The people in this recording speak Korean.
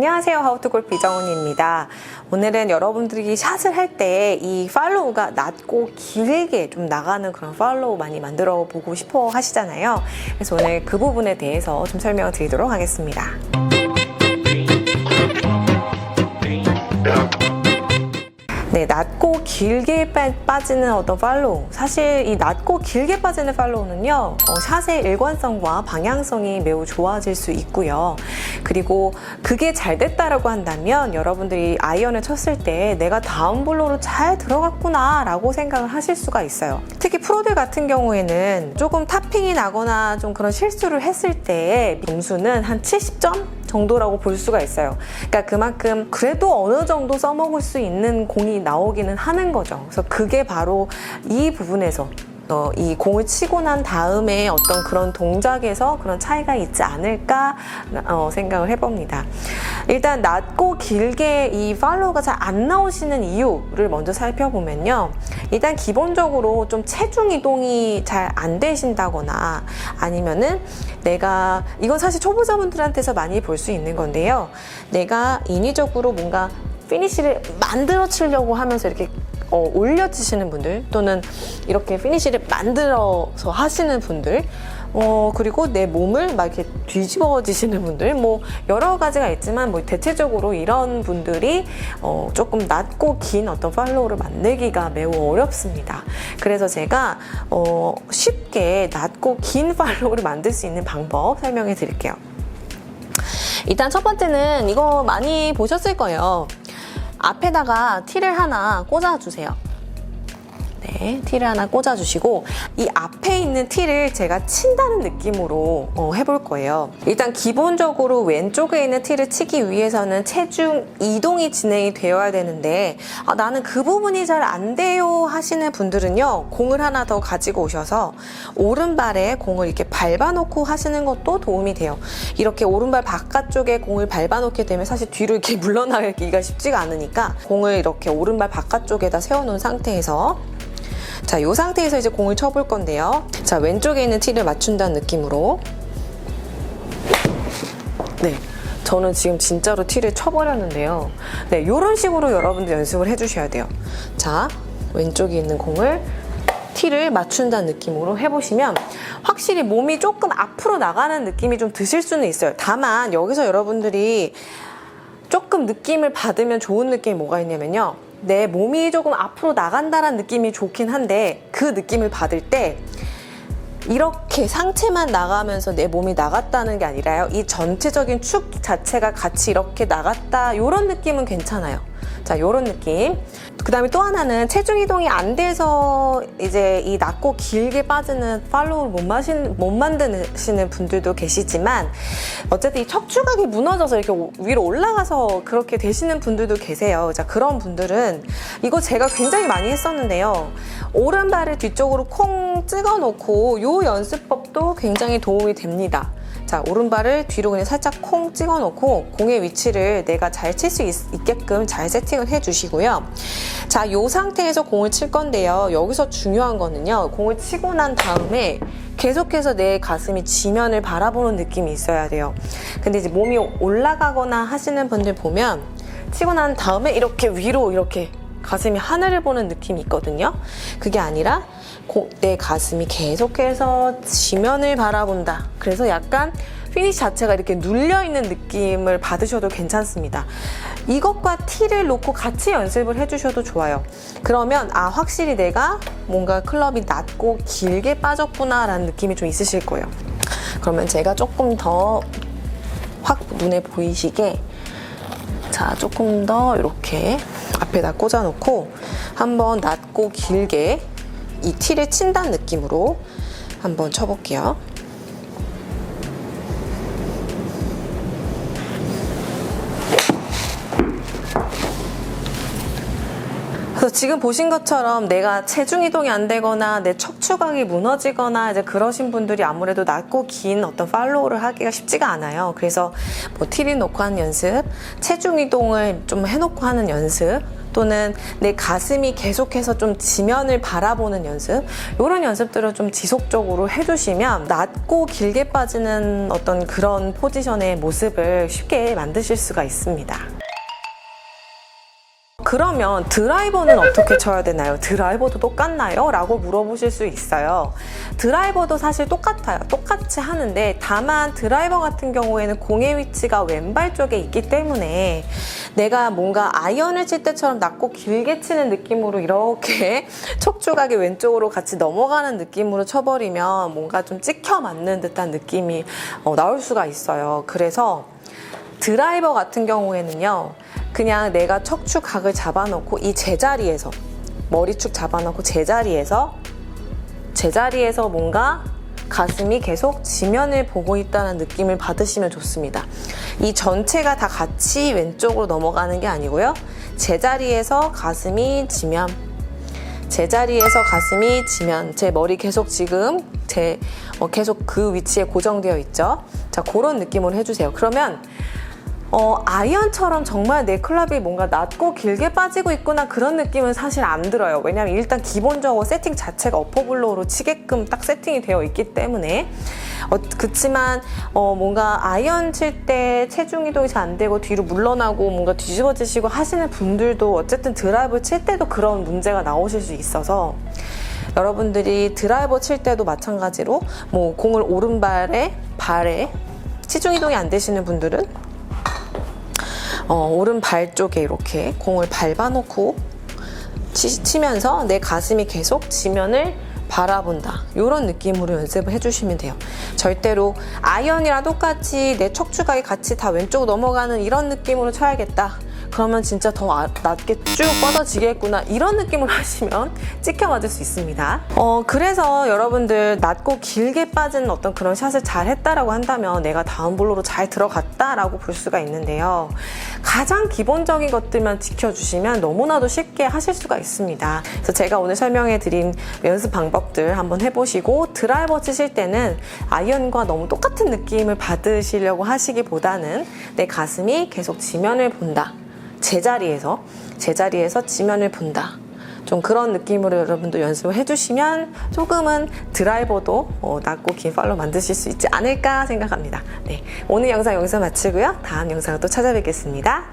안녕하세요. 하우투골프 이정훈입니다. 오늘은 여러분들이 샷을 할 때 이 팔로우가 낮고 길게 좀 나가는 그런 팔로우 많이 만들어 보고 싶어 하시잖아요. 그래서 오늘 그 부분에 대해서 좀 설명을 드리도록 하겠습니다. 네, 낮고 길게 빠- 빠지는 어떤 팔로우. 사실 이 낮고 길게 빠지는 팔로우는요, 어, 샷의 일관성과 방향성이 매우 좋아질 수 있고요. 그리고 그게 잘 됐다라고 한다면 여러분들이 아이언을 쳤을 때 내가 다운 블로로 잘 들어갔구나 라고 생각을 하실 수가 있어요. 특히 프로들 같은 경우에는 조금 탑핑이 나거나 좀 그런 실수를 했을 때의 점수는 한 70점? 정도라고 볼 수가 있어요. 그러니까 그만큼 그래도 어느 정도 써먹을 수 있는 공이 나오기는 하는 거죠. 그래서 그게 바로 이 부분에서 어, 이 공을 치고 난 다음에 어떤 그런 동작에서 그런 차이가 있지 않을까 어, 생각을 해봅니다. 일단 낮고 길게 이 팔로우가 잘 안 나오시는 이유를 먼저 살펴보면요. 일단 기본적으로 좀 체중 이동이 잘 안 되신다거나 아니면은 내가 이건 사실 초보자분들한테서 많이 볼 수 있는 건데요. 내가 인위적으로 뭔가 피니시를 만들어 치려고 하면서 이렇게 어, 올려치시는 분들 또는 이렇게 피니시를 만들어서 하시는 분들 어, 그리고 내 몸을 막 이렇게 뒤집어지시는 분들 뭐 여러 가지가 있지만 뭐 대체적으로 이런 분들이 어, 조금 낮고 긴 어떤 팔로우를 만들기가 매우 어렵습니다. 그래서 제가 어, 쉽게 낮고 긴 팔로우를 만들 수 있는 방법 설명해 드릴게요. 일단 첫 번째는 이거 많이 보셨을 거예요. 앞에다가 티를 하나 꽂아주세요. 네, 티를 하나 꽂아주시고 이 앞 에 있는 티를 제가 친다는 느낌으로 어, 해볼 거예요. 일단 기본적으로 왼쪽에 있는 티를 치기 위해서는 체중 이동이 진행이 되어야 되는데 아, 나는 그 부분이 잘 안 돼요 하시는 분들은요 공을 하나 더 가지고 오셔서 오른발에 공을 이렇게 밟아놓고 하시는 것도 도움이 돼요. 이렇게 오른발 바깥쪽에 공을 밟아놓게 되면 사실 뒤로 이렇게 물러나기가 쉽지가 않으니까 공을 이렇게 오른발 바깥쪽에다 세워놓은 상태에서 자, 이 상태에서 이제 공을 쳐볼 건데요. 자, 왼쪽에 있는 티를 맞춘다는 느낌으로. 네. 저는 지금 진짜로 티를 쳐버렸는데요. 네, 이런 식으로 여러분들 연습을 해주셔야 돼요. 자, 왼쪽에 있는 공을 티를 맞춘다는 느낌으로 해보시면 확실히 몸이 조금 앞으로 나가는 느낌이 좀 드실 수는 있어요. 다만 여기서 여러분들이 조금 느낌을 받으면 좋은 느낌이 뭐가 있냐면요. 내 몸이 조금 앞으로 나간다는 느낌이 좋긴 한데 그 느낌을 받을 때 이렇게 상체만 나가면서 내 몸이 나갔다는 게 아니라요. 이 전체적인 축 자체가 같이 이렇게 나갔다. 이런 느낌은 괜찮아요. 자, 이런 느낌. 그 다음에 또 하나는 체중 이동이 안 돼서 이제 이 낮고 길게 빠지는 팔로우를 못, 마신, 못 만드시는 분들도 계시지만 어쨌든 이 척추각이 무너져서 이렇게 오- 위로 올라가서 그렇게 되시는 분들도 계세요. 자, 그런 분들은 이거 제가 굉장히 많이 했었는데요. 오른발을 뒤쪽으로 콩 찍어 놓고 요 연습법도 굉장히 도움이 됩니다. 자, 오른발을 뒤로 그냥 살짝 콩 찍어 놓고 공의 위치를 내가 잘 칠 수 있게끔 잘 세팅을 해 주시고요. 자, 요 상태에서 공을 칠 건데요. 여기서 중요한 거는요. 공을 치고 난 다음에 계속해서 내 가슴이 지면을 바라보는 느낌이 있어야 돼요. 근데 이제 몸이 올라가거나 하시는 분들 보면 치고 난 다음에 이렇게 위로 이렇게 가슴이 하늘을 보는 느낌이 있거든요. 그게 아니라 고- 내 가슴이 계속해서 지면을 바라본다. 그래서 약간 피니시 자체가 이렇게 눌려있는 느낌을 받으셔도 괜찮습니다. 이것과 티를 놓고 같이 연습을 해주셔도 좋아요. 그러면 아 확실히 내가 뭔가 클럽이 낮고 길게 빠졌구나 라는 느낌이 좀 있으실 거예요. 그러면 제가 조금 더 확 눈에 보이시게 자, 조금 더 이렇게 앞에다 꽂아놓고 한번 낮고 길게 이 티를 친다는 느낌으로 한번 쳐볼게요. 지금 보신 것처럼 내가 체중 이동이 안 되거나 내 척추각이 무너지거나 이제 그러신 분들이 아무래도 낮고 긴 어떤 팔로우를 하기가 쉽지가 않아요. 그래서 뭐 티를 놓고 하는 연습, 체중 이동을 좀 해놓고 하는 연습, 또는 내 가슴이 계속해서 좀 지면을 바라보는 연습 이런 연습들을 좀 지속적으로 해주시면 낮고 길게 빠지는 어떤 그런 포지션의 모습을 쉽게 만드실 수가 있습니다. 그러면 드라이버는 어떻게 쳐야 되나요? 드라이버도 똑같나요? 라고 물어보실 수 있어요. 드라이버도 사실 똑같아요. 똑같이 하는데 다만 드라이버 같은 경우에는 공의 위치가 왼발 쪽에 있기 때문에 내가 뭔가 아이언을 칠 때처럼 낮고 길게 치는 느낌으로 이렇게 척추각이 왼쪽으로 같이 넘어가는 느낌으로 쳐버리면 뭔가 좀 찍혀 맞는 듯한 느낌이 어, 나올 수가 있어요. 그래서 드라이버 같은 경우에는요, 그냥 내가 척추 각을 잡아놓고 이 제자리에서, 머리축 잡아놓고 제자리에서, 제자리에서 뭔가 가슴이 계속 지면을 보고 있다는 느낌을 받으시면 좋습니다. 이 전체가 다 같이 왼쪽으로 넘어가는 게 아니고요. 제자리에서 가슴이 지면, 제자리에서 가슴이 지면 제 머리 계속 지금 제 어, 계속 그 위치에 고정되어 있죠. 자 그런 느낌으로 해주세요. 그러면 어, 아이언처럼 정말 내 클럽이 뭔가 낮고 길게 빠지고 있구나 그런 느낌은 사실 안 들어요. 왜냐면 일단 기본적으로 세팅 자체가 어퍼블로우로 치게끔 딱 세팅이 되어 있기 때문에 어, 그치만 어, 뭔가 아이언 칠 때 체중 이동이 잘 안 되고 뒤로 물러나고 뭔가 뒤집어지시고 하시는 분들도 어쨌든 드라이브 칠 때도 그런 문제가 나오실 수 있어서 여러분들이 드라이버 칠 때도 마찬가지로 뭐 공을 오른발에 발에 체중 이동이 안 되시는 분들은 어, 오른발 쪽에 이렇게 공을 밟아놓고 치, 치면서 내 가슴이 계속 지면을 바라본다. 이런 느낌으로 연습을 해주시면 돼요. 절대로 아이언이랑 똑같이 내 척추각이 같이 다 왼쪽으로 넘어가는 이런 느낌으로 쳐야겠다. 그러면 진짜 더 아- 낮게 쭉 뻗어지겠구나 이런 느낌으로 하시면 찍혀 맞을 수 있습니다. 어 그래서 여러분들 낮고 길게 빠지는 어떤 그런 샷을 잘 했다라고 한다면 내가 다음 볼로로 잘 들어갔다라고 볼 수가 있는데요. 가장 기본적인 것들만 지켜주시면 너무나도 쉽게 하실 수가 있습니다. 그래서 제가 오늘 설명해 드린 연습 방법들 한번 해보시고 드라이버 치실 때는 아이언과 너무 똑같은 느낌을 받으시려고 하시기보다는 내 가슴이 계속 지면을 본다. 제자리에서 제자리에서 지면을 본다. 좀 그런 느낌으로 여러분도 연습을 해주시면 조금은 드라이버도 어, 낮고 긴 팔로 만드실 수 있지 않을까 생각합니다. 네, 오늘 영상 여기서 마치고요. 다음 영상으로 또 찾아뵙겠습니다.